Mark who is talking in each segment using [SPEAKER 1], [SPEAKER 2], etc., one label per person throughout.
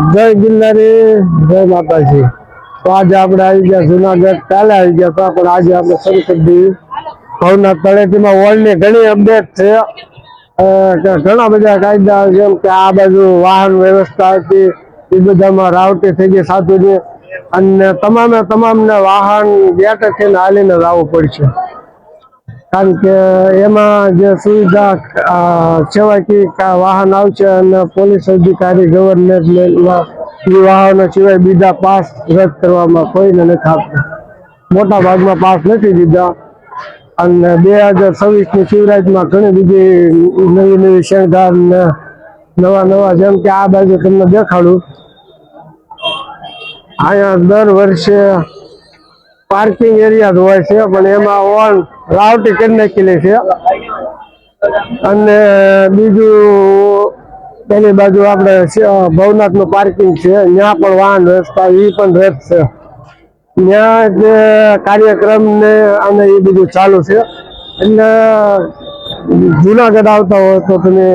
[SPEAKER 1] જય ગિરનારી, જય માતાજી. તો આજે આપણે આવી ગયા જુનાગઢ, કાલે આવી ગયા હતા, પણ આજે આપણે શરૂ કરી દીધું. ભવનાથ તળેટીમાં વર્લ્ડની ઘણી અપડેટ છે. ઘણા બધા કાયદા જેમ કે આ બાજુ વાહન વ્યવસ્થા હતી, એ બધામાં રાવટી થઈ ગઈ સાચું છે અને તમામે તમામને વાહન ગેટે થઈને હાલીને જ પડશે. કારણ કે એમાં જે સુવિધા કે વાહન આવશે અને પોલીસ અધિકારી ગવર્મેન્ટમાં એ વાહનો સિવાય બીજા પાસ રદ કરવામાં કોઈને નથી આપતા મોટા ભાગમાં પાસ નથી દીધા. અને બે હજાર છવ્વીસની શિવરાજમાં ઘણી બધી નવી નવી શણગાર ને નવા નવા, જેમ કે આ બાજુ તમને દેખાડું. અહીંયા દર વર્ષે પાર્કિંગ એરિયા જ હોય છે, પણ એમાં ઓન રાવટી ટિકિટ નાખેલી છે. અને બીજું પેલી બાજુ આપણે ભવનાથનું પાર્કિંગ છે. ત્યાં પણ વાહન રસ્તા એ પણ રદ છે. ત્યાં જે કાર્યક્રમ ને અને એ બધું ચાલુ છે. એટલે જુનાગઢ આવતા હોય તો તમે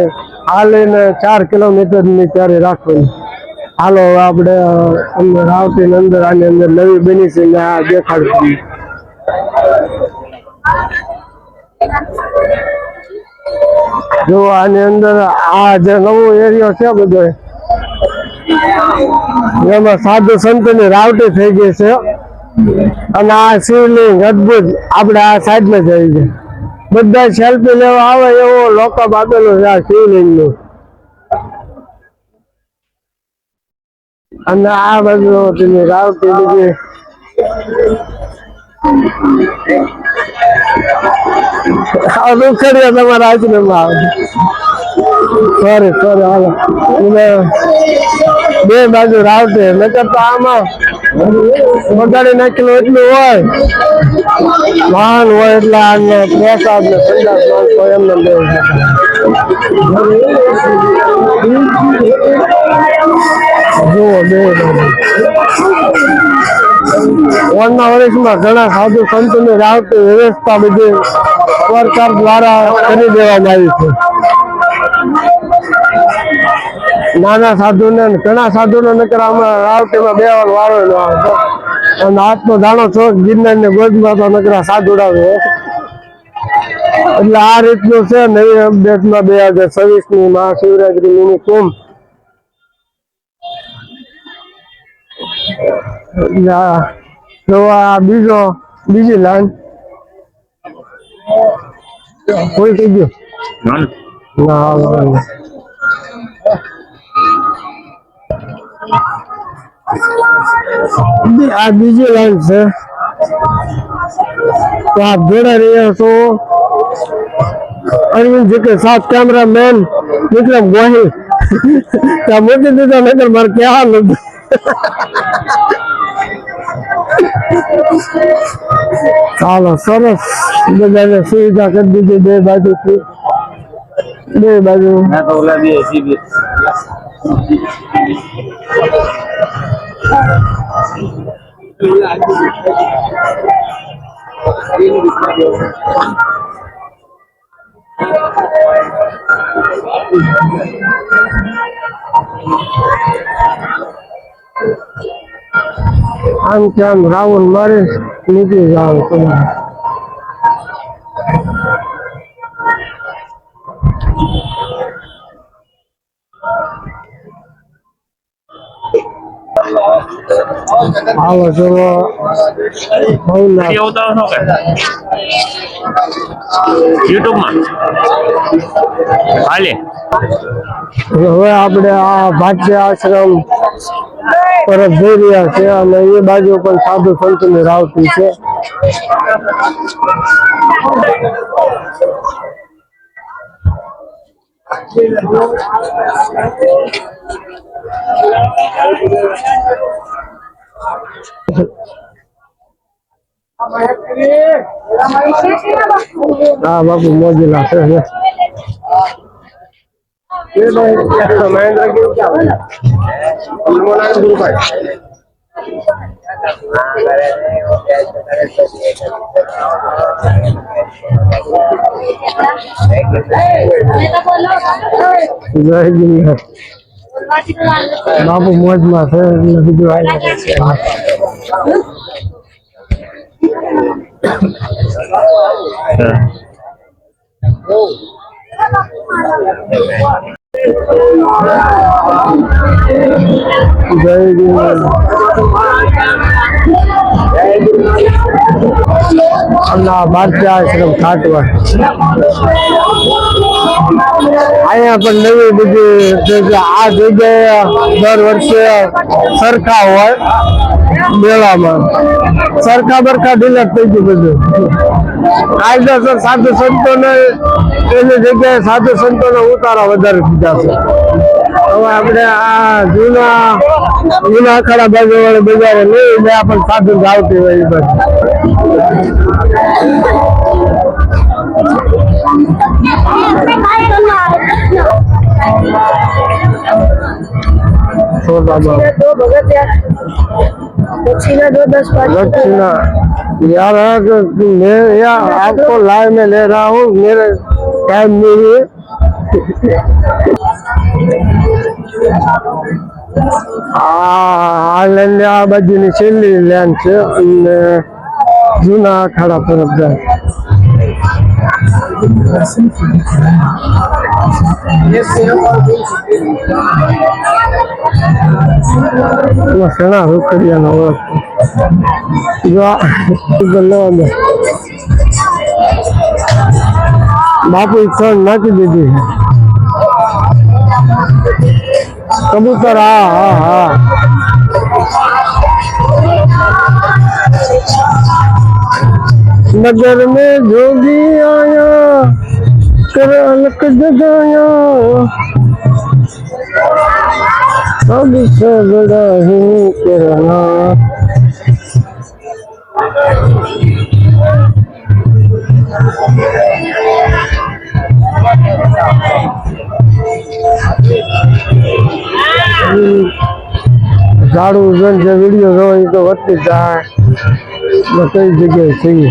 [SPEAKER 1] હાલીને ચાર કિલોમીટરની ત્યારે રાખવાની. હાલો, આપણે અંદર રાવતી અંદર આની અંદર નવી બની છે ને આ દેખાડશું. જો આની અંદર આ જે નવો એરિયો છે બધો, એમાં સાધુ સંતોની રાવટી થઈ ગઈ છે. અને આ શિવલિંગ અદભુત આપણે આ સાઈડમાં જઈ છે બધા સેલ્ફી લેવા આવે એવો લોકો બાંધેલો છે આ શિવલિંગનું અને આ તેની રાવટી બધી દુખડિયા તમારા આશ્રમમાં આવે. સોરી સોરી હાલો. બે બાજુ રાવતી, નકર તો આમાં બગાડી નાખેલું એટલું હોય. વાહન હોય એટલે આને પ્રસાદ ને સંદાસ માણસો એમને બાજુ. ઓળના વર્ષમાં ઘણા સાધુ સંતોની રાવતી વ્યવસ્થા બધી સરકાર દ્વારા કરી દેવામાં આવી છે. નાના સાધુને ઘણા સાધુને નકર આમાં રાવટીમાં વાર વારો ન આવતો અને હાથનો દાણો છો ગિરનાર ને ગોદમાં તો નકરા સાધુડાવે એટલે આ રીતનું છે નવી અપડેટમાં બે હજાર છવ્વીસની મહાશિવરાત્રી મિની કુંભ. એટલે આ બીજો બીજી લાઈન કોઈ થઈ ગયો? ના નહીં. આ બીજી લાઈન છે. તો આપ જોડા રહ્યા છો. અરવિંદ જી કે સાથ કેમેરામેન વિક્રમ ગોહિલ. ત્યાં દીધા નગર મારે ક્યાં નથી ચાલો સરસ બધાને સુવિધા કરી દીધી બે બાજુથી બે બાજુ આમ કે આમ રાઉન્ડ મારી નીકળી જવાનું તમે આવો ચલો
[SPEAKER 2] યુટ્યુબમાં. હાલે.
[SPEAKER 1] હવે આપણે આ ભાગ્ય આશ્રમ તરફ જઈ રહ્યા છે અને એ બાજુ પણ સાધુ સંતની રાવતી છે હા, બાપુ મોજીલા છે. મહેન્દ્ર ગિરનાર બાપુ મોજમાં છે બીજું આવ્યા છે જય અલ્લાહ બાદશાહ આશ્રમ ખાટવા અહીંયા પણ નવી બધી આ જગ્યાએ દર વર્ષે સરખા હોય. મેળામાં. સરખા બરખા ઢીલા થઈ ગયું બધું. કાયદેસર સાધુ સંતોને એની જગ્યાએ સાધુ સંતોને ઉતારા વધારે દીધા છે. હવે આપણે આ જૂના જૂના અખાડા બાજુ વાળી બજારે લઈ ગયા પણ સાધુ આવતી હોય એ બાજુ
[SPEAKER 2] સોદા બાબા दक्षिणा दो दस पाँच
[SPEAKER 1] दक्षिणा यार है कि मैं यार आपको लाइव में ले रहा हूँ मेरे टाइम नहीं है આ આ લેન આ બાજુની છેલ્લી લેન છે અને જૂના અખાડા તરફ જાય ಮಸಣ ಹೋಗ್ತೀಯ ನಾವು ಇವೆಲ್ಲ ಒಂದು ಬಾಪು ಇಟ್ಕೊಂಡು ನಾಕಿದ್ದೀವಿ ಕಬೂತರ ಹಾ ಹಾ नगर में जोगी आया कर अलक जगाया सबसे बड़ा ही करना ઝાડુ ઉજન જે વિડીયો જોવો એ તો વધતી જાય ને કઈ જગ્યાએ